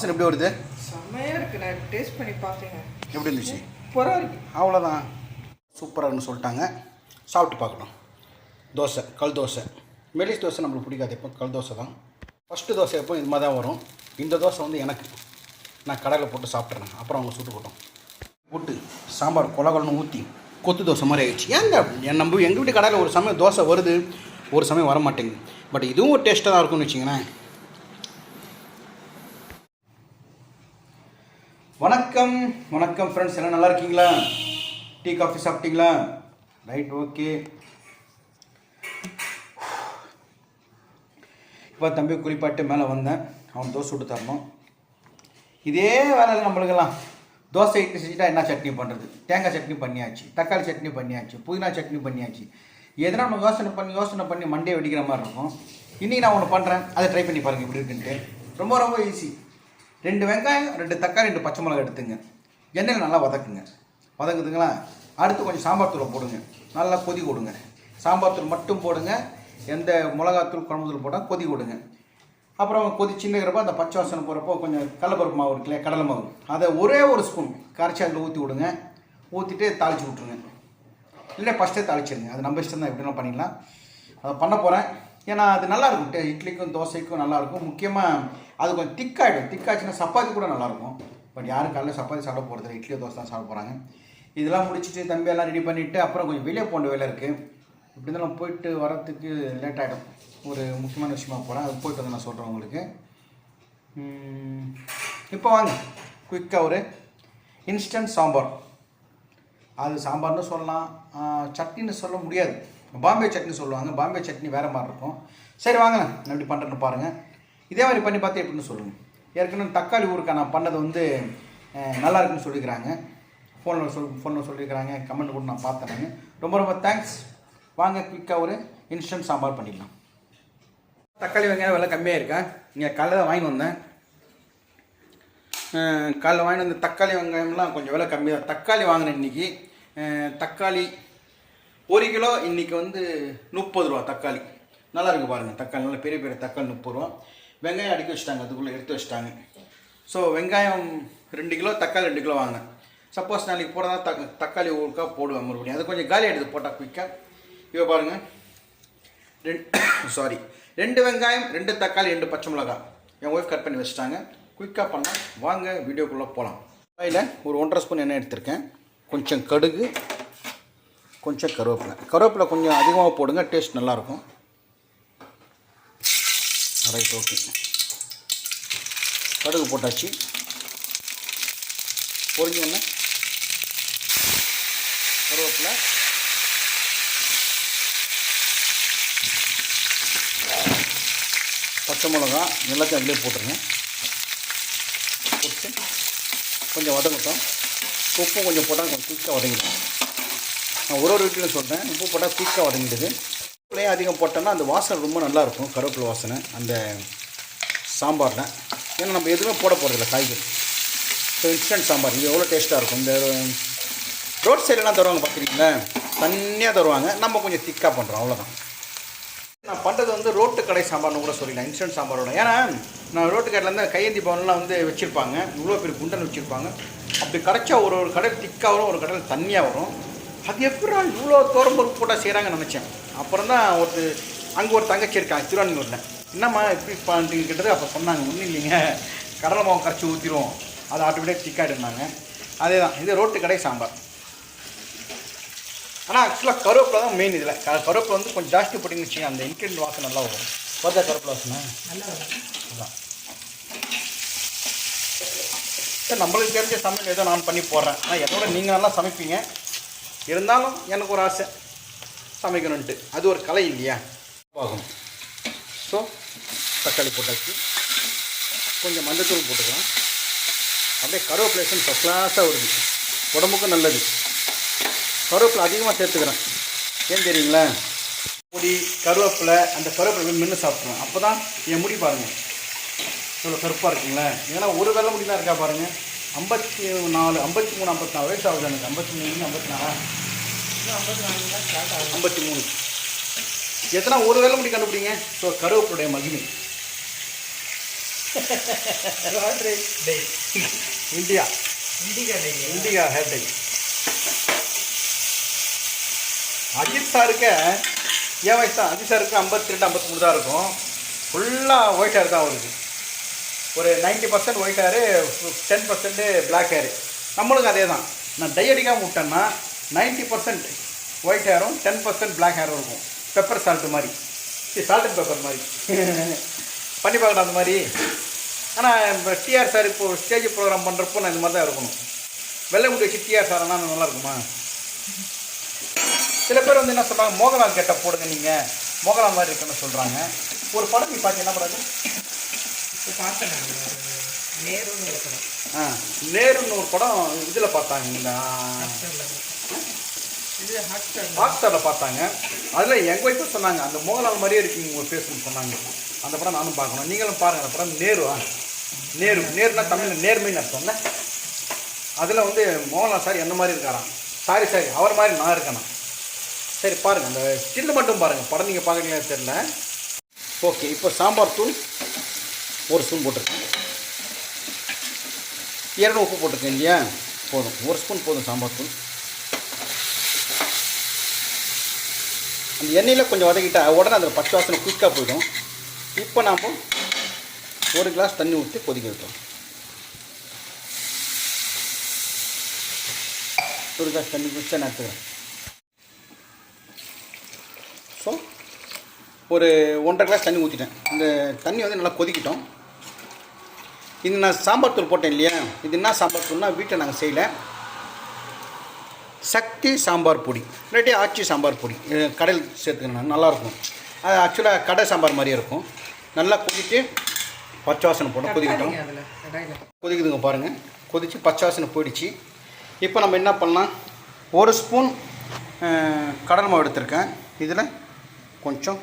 வாசனை எப்படி வருது? செம்மையா இருக்கு. நான் டேஸ்ட் பண்ணி பார்த்தேங்க. எப்படி இருந்துச்சு? சூப்பராக இருக்கு. அவ்வளோதான் சூப்பராகனு சொல்லிட்டாங்க. சாப்பிட்டு பார்க்கணும். தோசை கல் தோசை. மெலிஸ் தோசை நம்மளுக்கு பிடிக்காது. எப்போ கல் தோசை தான். ஃபஸ்ட்டு தோசை எப்போ இது மாதிரி தான் வரும். இந்த தோசை வந்து எனக்கு. நான் கடையில் போட்டு சாப்பிட்றேன் அப்புறம் அவங்க சுட்டு போட்டோம். போட்டு சாம்பார் கொலகொலன்னு ஊற்றி கொத்து தோசை மாதிரி ஆயிடுச்சு. ஏங்க? என் நம்ம எங்கள் வீட்டு கடையில் ஒரு சமயம் தோசை வருது. ஒரு சமயம் வர மாட்டேங்குது பட் இதுவும் ஒரு டேஸ்ட்டாக தான் இருக்கும்னு வச்சிங்களேன் வணக்கம். வணக்கம் ஃப்ரெண்ட்ஸ் எல்லாம் நல்லா இருக்கீங்களா? டீ காஃபி சாப்பிட்டீங்களா? Right okay. இப்போ தம்பி குறிப்பாட்டு மேலே வந்தேன். அவன் தோசை விட்டு தரணும். இதே வேலையில் நம்மளுக்கெல்லாம். தோசை இட்லி செஞ்சுட்டா என்ன சட்னி பண்ணுறது தேங்காய் சட்னி பண்ணியாச்சு தக்காளி சட்னி பண்ணியாச்சு புதினா சட்னி பண்ணியாச்சு. எதனா நம்ம யோசனை பண்ணி யோசனை பண்ணி மண்டே வெடிக்கிற மாதிரி இருக்கும். இன்றைக்கி நான் ஒன்று பண்ணுறேன் அதை ட்ரை பண்ணி பாருங்கள் இப்படி இருக்குன்ட்டு. ரொம்ப ரொம்ப ஈஸி ரெண்டு வெங்காயம் ரெண்டு தக்காளி ரெண்டு பச்சை மிளகாய் எடுத்துங்க. எண்ணெயில் நல்லா வதக்குங்க. வதங்குதுங்களா அடுத்து கொஞ்சம் சாம்பார் தூள் போடுங்க. நல்லா கொதி கொடுங்க. சாம்பார் தூள் மட்டும் போடுங்க. எந்த மிளகாத்தூள் குழம்பு தூள் போட்டால் கொதி கொடுங்க. அப்புறம் கொதி சின்னகிறப்ப அந்த பச்சை வாசனை போகிறப்போ கொஞ்சம் கடலப்பருப்பு மாவு இருக்குல்ல கடலை மாவு. அதை ஒரே ஒரு ஸ்பூன் கரைச்சி அதில் ஊற்றி விடுங்க. ஊற்றிட்டு தாளித்து விட்ருங்க இல்லை ஃபஸ்ட்டே தாளிச்சிருங்க. அது நம்ம இஷ்டம் தான் எப்படின்னா பண்ணிக்கலாம் அதை பண்ண போகிறேன் ஏன்னா அது நல்லாயிருக்கும். டே இட்லிக்கும் தோசைக்கும் நல்லாயிருக்கும். முக்கியமாக அது கொஞ்சம் திக்காகிடும் திக்காச்சுன்னா சப்பாத்தி கூட நல்லாயிருக்கும். பட் யாரும் காலையில் சப்பாத்தி சாப்பிட போகிறது இட்லி தோசை தான் சாப்பிட போகிறாங்க இதெல்லாம் முடிச்சுட்டு தம்பி எல்லாம் ரெடி பண்ணிவிட்டு அப்புறம் கொஞ்சம் வெளியே போக வேலை இருக்குது இப்படி இருந்தாலும் போயிட்டு வரத்துக்கு லேட் ஆகிடும் ஒரு முக்கியமான விஷயமா போகிறேன் அது போயிட்டு வந்து நான் சொல்கிறேன் உங்களுக்கு. இப்போ வாங்க. குயிக்காக ஒரு இன்ஸ்டன்ட் சாம்பார். அது சாம்பார்னு சொல்லலாம். சட்னின்னு சொல்ல முடியாது. பாம்பே சட்னி சொல்லுவாங்க. பாம்பே சட்னி வேறு மாதிரி இருக்கும். சரி வாங்க. நான் எப்படி பண்ணுறேன்னு பாருங்கள் இதே மாதிரி பண்ணி பார்த்து எப்படின்னு சொல்லுங்கள் ஏற்கனவே தக்காளி ஊருக்கா நான் பண்ணது வந்து நல்லா இருக்குன்னு சொல்லிக்கிறாங்க. ஃபோனில் சொல் ஃபோனில் சொல்லியிருக்கிறாங்க கமெண்ட் கூட நான் பார்த்தேன் ரொம்ப ரொம்ப தேங்க்ஸ் வாங்க குயிக்காக ஒரு இன்ஸ்டன்ட் சாம்பார் பண்ணிடலாம். தக்காளி வெங்காயம் விலை கம்மியாக இருக்கேன் இங்கே காலையில் வாங்கி வந்தேன். காலையில் காலைல வாங்கிட்டு வந்த தக்காளி வெங்காயம்லாம் கொஞ்சம் விலை கம்மியாக தக்காளி வாங்கினேன் இன்றைக்கி தக்காளி ஒரு கிலோ இன்றைக்கி வந்து முப்பது ரூபா தக்காளி. நல்லா இருக்கு பாருங்கள் தக்காளி. நல்லா பெரிய பெரிய தக்காளி முப்பது ரூபா. வெங்காயம் அடுக்கி வச்சுட்டாங்க அதுக்குள்ளே எடுத்து வச்சுட்டாங்க. ஸோ வெங்காயம் ரெண்டு கிலோ தக்காளி ரெண்டு கிலோ வாங்கினேன். சப்போஸ் நாளைக்கு போகிறதா தக் தக்காளி ஊருக்காக போடுவேன் மறுபடியும். அது கொஞ்சம் காலி எடுத்து போட்டால் குயிக்காக இப்போ பாருங்கள் ரெண்டு சாரி ரெண்டு வெங்காயம் ரெண்டு தக்காளி ரெண்டு பச்சை மிளகாய். என் ஒய்ஃப் கட் பண்ணி வச்சுட்டாங்க. குயிக்காக பண்ணால் வாங்க வீடியோக்குள்ளே போகலாம் அதில் ஒரு ஒன்றரை ஸ்பூன் எண்ணெய் எடுத்திருக்கேன். கொஞ்சம் கடுகு கொஞ்சம் கருவேப்பிலை. கருவேப்பிலை கொஞ்சம் அதிகமாக போடுங்க டேஸ்ட் நல்லாயிருக்கும். ரைட் ஓகே கடுகு போட்டாச்சு. பொரிஞ்ச கருவேப்பிலை. பச்சை மிளகா எல்லாத்தையும் அதிலே போட்டுருங்க. போட்டு கொஞ்சம் வதங்கட்டும். உப்பும் கொஞ்சம் போட்டால் கொஞ்சம் குயிக்காக வதங்கிடும். நான் ஒரு ஒரு வீட்டிலும் சொல்கிறேன் உப்பு போட்டால் குயிக்காக வதங்கிடுது. உப்புலையே அதிகம் போட்டோம்னா அந்த வாசனை ரொம்ப நல்லாயிருக்கும். கருவேப்பிலை வாசனை அந்த சாம்பாரில். ஏன்னா நம்ம எதுவுமே போட போகிறதில்ல காய்கறி. So instant sambar. இது எவ்வளோ டேஸ்ட்டாக இருக்கும்? இந்த ரோட் சைடெலாம் தருவாங்க பார்த்துருக்கீங்களா? தண்ணியாக தருவாங்க. நம்ம கொஞ்சம் திக்காக பண்ணுறோம் அவ்வளோதான் நான் பண்ணுறது வந்து ரோட்டு கடை சாம்பார்னு கூட சொல்லிடலாம் இன்ஸ்டன்ட் சாம்பாரோட. ஏன்னா நான் ரோட்டு கடையிலேருந்து கையேந்தி பவன்லாம் வந்து வச்சுருப்பாங்க. இவ்வளோ பெரிய குண்டன் வச்சுருப்பாங்க. அப்படி கடைச்சா ஒரு ஒரு கடை திக்காக வரும் ஒரு கடையில் தண்ணியாக வரும். அது எப்படி இவ்வளோ தோரம்பருப்பு போட்டால் செய்கிறாங்கன்னு நினச்சேன். அப்புறம் தான் ஒரு அங்கே ஒரு தங்கச்சி இருக்காங்க திருவான்மூரில் என்னம்மா எப்படி பண்ணுறீங்க கேட்டது அப்போ சொன்னாங்க ஒன்றும் இல்லைங்க. கடலை மாவு கரைச்சி ஊற்றிடுவோம் அது ஆட்டோமேட்டிக் திக்காயிடுனாங்க அதே தான் இது ரோட்டு கடை சாம்பார். ஆனால் ஆக்சுவலாக கருவேப்பிலை தான் மெயின் இதில். கருவேப்பிலை வந்து கொஞ்சம் ஜாஸ்தி போட்டிங்கன்னு வச்சுங்க அந்த இன்க்ரீடியன்ட் வாசனை நல்லா வரும். பார்த்தா கருவேப்பிலை வாசனை? அதான். சரி நம்மளுக்கு தெரிஞ்ச சமையல் ஏதோ நான் பண்ணி போடுறேன். ஆனால் என்னோட நீங்கள் நல்லா சமைப்பீங்க. இருந்தாலும் எனக்கு ஒரு ஆசை. சமைக்கணுன்ட்டு அது ஒரு கலை இல்லையா? ஆகும் ஸோ தக்காளி போட்டாச்சு. கொஞ்சம் மஞ்சத்தூள் போட்டுக்கலாம். அப்படியே கருவேப்பிலேஷன் ஃபஸ்ட் கிளாஸாக வருது. உடம்புக்கும் நல்லது. கருவேப்பிலை அதிகமாக சேர்த்துக்கிறேன். ஏன் தெரியுங்களா? பொடி கருவேப்பிலை அந்த கருவேப்பிலை மென்று சாப்பிட்ருவேன் அப்போ தான் என் முடி பாருங்கள் இவ்வளோ கருப்பாக இருக்குங்களா. ஏன்னா ஒரு வெள்ளை முடி தான் இருக்கா பாருங்கள் ஐம்பத்தி நாலு ஐம்பத்தி மூணு ஐம்பத்தி நாலு வயசு ஆகுது எனக்கு. ஐம்பத்தி மூணு ஐம்பத்தி நாலா. ஐம்பத்தி மூணு. எத்தனை ஒரு வெள்ளை முடி கண்டுபிடிங்க. ஸோ கருவேப்பிலுடைய மகிமை. India. Indica the India hair dye Ajith சாருக்கு ஏன் வயசு தான். அஜித் சாருக்கு ஐம்பத்தி ரெண்டு ஐம்பத்தி மூணு தான் இருக்கும். ஃபுல்லாக ஒயிட் ஹேர் தான் வருது ஒரு ninety percent white hair ten percent black hair நம்மளுக்கு அதே தான் நான் டை அடிக்காமல் விட்டேன்னா நைன்ட்டி பர்சன்ட் ஒயிட் ஹேரும் டென் பர்சன்ட் பிளாக் ஹேரும் இருக்கும். பெப்பர் சால்ட்டு மாதிரி. சால்ட் அண்ட் பெப்பர் மாதிரி. பண்ணி பார்க்கலாம் அந்த மாதிரி. ஆனால் இப்போ டிஆர் சார் இப்போ ஸ்டேஜ் ப்ரோக்ராம் பண்ணுறப்போ நான் இந்த மாதிரி தான் இருக்கணும். வெள்ளை முடி வச்சு டிஆர் சார் ஆனால் நல்லா இருக்குமா? சில பேர் வந்து என்ன சொல்கிறாங்க மோகன்லால் கெட்ட போடுங்க நீங்கள் மோகன்லால் மாதிரி இருக்குன்னு சொல்கிறாங்க ஒரு படம் நீ பார்த்து என்ன படம் பார்த்தேன் நேருன்னு ஒரு படம். ஆ நேருன்னு ஒரு படம் இதில் பார்த்தாங்க. ஹாட்ஸ்டாரில். பார்த்தாங்க. அதில் எங்கள் ஒய்ஃபும் சொன்னாங்க அந்த மோகன்லால் மாதிரியே இருக்கீங்க உங்கள் ஃபேஸ்னு சொன்னாங்க. அந்த படம் நானும் பார்க்கணும். நீங்களும் பாருங்கள் அந்த படம் நேரு நேரு நேருனா தமிழில் நேர்மைன்னு அர்த்தம்ல அதில் வந்து மோகன்லால் சார் என்ன மாதிரி இருக்காராம்? சாரி சாரி அவர் மாதிரி நான் இருக்கணும். சரி பாருங்கள் அந்த ஸ்டில்லு மட்டும் பாருங்கள் படம் நீங்கள் பார்க்குறீங்களா தெரியல. ஓகே இப்போ சாம்பார் தூள். ஒரு ஸ்பூன் போட்டிருக்கேன். இரண்டு உப்பு போட்டிருக்கேன் இல்லையா? போதும். ஒரு ஸ்பூன் போதும் சாம்பார் தூள். அந்த எண்ணெயில் கொஞ்சம் வதக்கிட்டால் உடனே அந்த பச்சை வாசனை குயிக்காக போயிடும். இப்போ நாம் ஒரு கிளாஸ் தண்ணி ஊற்றி கொதிக்க வைக்கிறோம் ஒரு கிளாஸ் தண்ணி குடிச்சா நான் எடுத்துக்கிறேன். ஸோ ஒரு ஒன்றரை கிளாஸ் தண்ணி ஊற்றிட்டேன் இந்த தண்ணி வந்து நல்லா கொதிக்கிட்டோம். இது நான் சாம்பார் தூள் போட்டேன் இல்லையா? இது என்ன சாம்பார் தூள்னா வீட்டில் நாங்கள் செய்யலை. சக்தி சாம்பார் பொடி. இல்லாட்டி ஆச்சி சாம்பார் பொடி. கடையில் சேர்த்துக்கணும். நல்லாயிருக்கும் அது ஆக்சுவலாக கடை சாம்பார் மாதிரியே இருக்கும். நல்லா கொதித்து பச்சை வாசனை போட்டு கொதிக்கிட்டோம். கொதிக்குதுங்க பாருங்கள் கொதித்து பச்சை வாசனை போயிடுச்சு. இப்போ நம்ம என்ன பண்ணலாம்? ஒரு ஸ்பூன் கடல் மாவு எடுத்திருக்கேன். இதில் கொஞ்சம்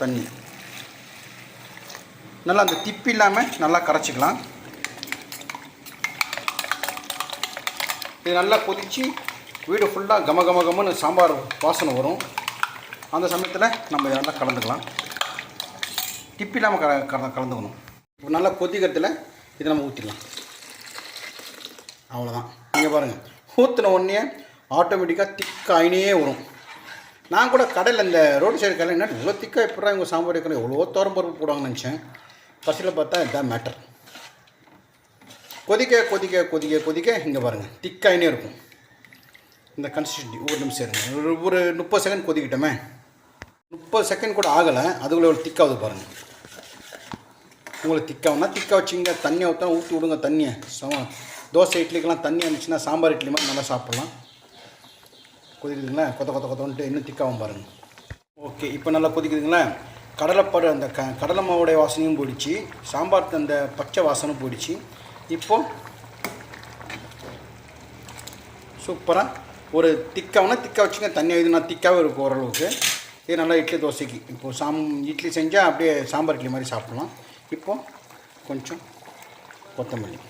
தண்ணி. நல்லா அந்த திப்பி இல்லாமல் நல்லா கரைச்சிக்கலாம். இது நல்லா கொதித்து வீடு ஃபுல்லாக கம கம கமன்னு சாம்பார் வாசனை வரும். அந்த சமயத்தில் நம்ம இதை நல்லா கலந்துக்கலாம். திப்பி இல்லாமல் க கல கலந்துக்கணும். இப்போ நல்லா கொதிக்கிறதுல இதை நம்ம ஊற்றிடலாம் அவ்வளோதான் நீங்கள் பாருங்கள் ஊற்றின உடனே ஆட்டோமேட்டிக்காக திக்காயினே வரும். நான் கூட கடையில் இந்த ரோடு சைடு கடையில் என்ன இவ்வளோ திக்காக எப்படா இவங்க சாம்பார் வைக்கணும்? எவ்வளோ தோரம் பருப்பு போடுவாங்கன்னு நினச்சேன். கடைசியில் பார்த்தா இதுதான் மேட்டர் கொதிக்க கொதிக்க கொதிக்க கொதிக்க இங்கே பாருங்கள் திக்காயினே இருக்கும். இந்த கன்சிஸ்டன்சி ஒரு நிமிஷம் இருங்க. ஒரு ஒரு முப்பது செகண்ட் கொதிக்கிட்டோமே. முப்பது செகண்ட் கூட ஆகலை. அதுக்குள்ளே ஒரு திக்காகுது பாருங்கள் உங்களுக்கு திக்காகுனா திக்கா வச்சுங்க. தண்ணியை ஊற்றா ஊற்றி விடுங்க தண்ணியை. சம தோசை இட்லிக்கெல்லாம் தண்ணி இருந்துச்சுன்னா சாம்பார் இட்லி மாதிரி நல்லா சாப்பிட்லாம். கொதிக்குதுங்களா? கொத்த கொத்த கொத்தன்ட்டு இன்னும் திக்காகவும் பாருங்கள் ஓகே இப்போ நல்லா கொதிக்குதுங்களா? கடலைப்படு அந்த க கடலை மாவுடைய வாசனையும் போயிடுச்சு. சாம்பார் அந்த பச்சை வாசனும் போயிடுச்சு. இப்போ சூப்பராக ஒரு திக்காகனா திக்கா வச்சுங்க தண்ணி இது நான் திக்காகவே இருக்கும் ஓரளவுக்கு. இது நல்லா இட்லி தோசைக்கு. இப்போது சாம் இட்லி செஞ்சால் அப்படியே சாம்பார் இட்லி மாதிரி சாப்பிட்லாம். இப்போ கொஞ்சம் கொத்தமல்லி.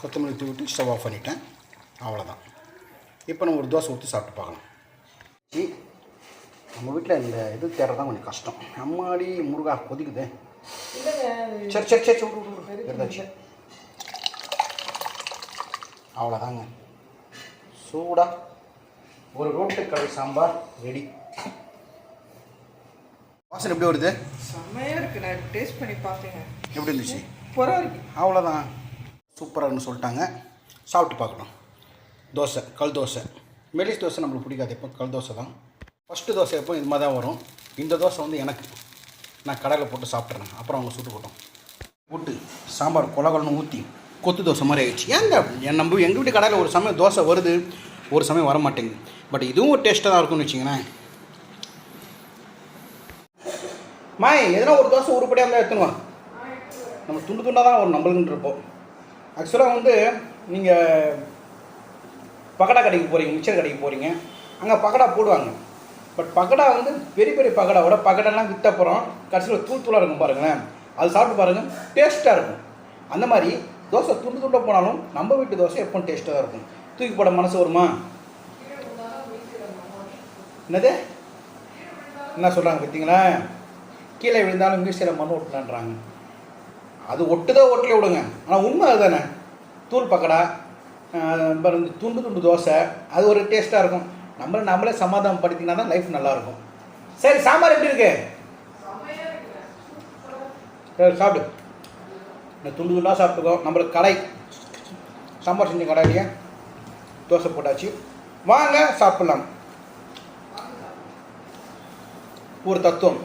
கொத்தமல்லி தூக்கிட்டு ஸ்டவ் ஆஃப் பண்ணிட்டேன். அவ்வளோதான் இப்போ நம்ம ஒரு தோசை ஊற்றி சாப்பிட்டு பார்க்கலாம். ம் நம்ம வீட்டில் இந்த இது தேடுறது தான் கொஞ்சம் கஷ்டம். அம்மாடி முருகா கொதிக்குதே. சரி சரி சரி விடு, விடு. எடுத்தாச்சு. அவ்வளோதாங்க சூடா. ஒரு ரோட்டு கடை சாம்பார் ரெடி. வாசனை எப்படி வருது? செம்மையா இருக்கு. நான் டேஸ்ட் பண்ணி பார்த்தேங்க. எப்படி இருந்துச்சு? சூப்பராக இருக்கு. அவ்வளோதான் சூப்பராகனு சொல்லிட்டாங்க. சாப்பிட்டு பார்க்கணும். தோசை கல் தோசை. மெலிஸ் தோசை நம்மளுக்கு பிடிக்காது. எப்போ கல் தோசை தான். ஃபஸ்ட்டு தோசை எப்போ இது மாதிரி தான் வரும். இந்த தோசை வந்து எனக்கு. நான் கடையில் போட்டு சாப்பிட்றேன் அப்புறம் அவங்க சுட்டு போட்டோம். போட்டு சாம்பார் கொலகலன்னு ஊற்றி கொத்து தோசை மாதிரி ஆயிடுச்சு. ஏங்க? என் நம்ம எங்கள் வீட்டு கடையில் ஒரு சமயம் தோசை வருது. ஒரு சமயம் வர மாட்டேங்குது. பட் இதுவும் ஒரு டேஸ்ட்டாக தான் இருக்கும்னு வச்சிங்களேன் மாய் எதனா ஒரு தோசை உருப்படியாக இருந்தால் எடுத்துன்னு நம்ம துண்டு துண்டாக தான் வரும். நம்மளுக்குன்னு இருப்போம். ஆக்சுவலாக வந்து நீங்கள் பக்கடா கடைக்கு போகிறீங்க மிச்சர் கடைக்கு போகிறீங்க அங்கே பக்கடா போடுவாங்க. பட் பக்கடா வந்து பெரிய பெரிய பக்கடாவோட பகடெல்லாம் விற்ற அப்புறம் கடைசியில் தூள் தூளாக இருக்கும் பாருங்களேன். அது சாப்பிட்டு பாருங்கள் டேஸ்ட்டாக இருக்கும். அந்த மாதிரி தோசை துண்டு துண்டாக போனாலும் நம்ம வீட்டு தோசை எப்போ டேஸ்ட்டாக தான் இருக்கும். தூக்கி போட மனசு வருமா? என்னது? என்ன சொல்கிறாங்க பார்த்தீங்களா? கீழே விழுந்தாலும் மீசையில் மண் ஒட்டலான்றாங்க. அது ஒட்டுதோ ஒட்டலே விடுங்க. ஆனால் உண்மை அதுதானே. தூள் பக்கடா இந்த துண்டு துண்டு தோசை அது ஒரு டேஸ்ட்டாக இருக்கும். நம்மளை நம்மளே சமாதானம் படுத்தினா தான் லைஃப் நல்லாயிருக்கும். சரி சாம்பார் எப்படி இருக்கு? சரி சாப்பிடு. இந்த துண்டு துண்டாக சாப்பிட்டுக்கோ. நம்மளுக்கு கடை சாம்பார் செஞ்ச கடையிலேயே தோசை போட்டாச்சு. வாங்க சாப்பிட்லாம். ஒரு தத்துவம்.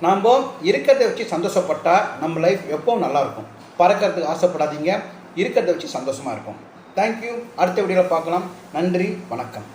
நாம் இருக்கிறத வச்சு சந்தோஷப்பட்டா நம்ம லைஃப் எப்பவும் நல்லா இருக்கும் பறக்கிறதுக்கு ஆசைப்படாதீங்க. இருக்கிறத வச்சு சந்தோஷமாக இருக்கும். தேங்க்யூ அடுத்த வீடியோவில் பார்க்கலாம். நன்றி. வணக்கம்.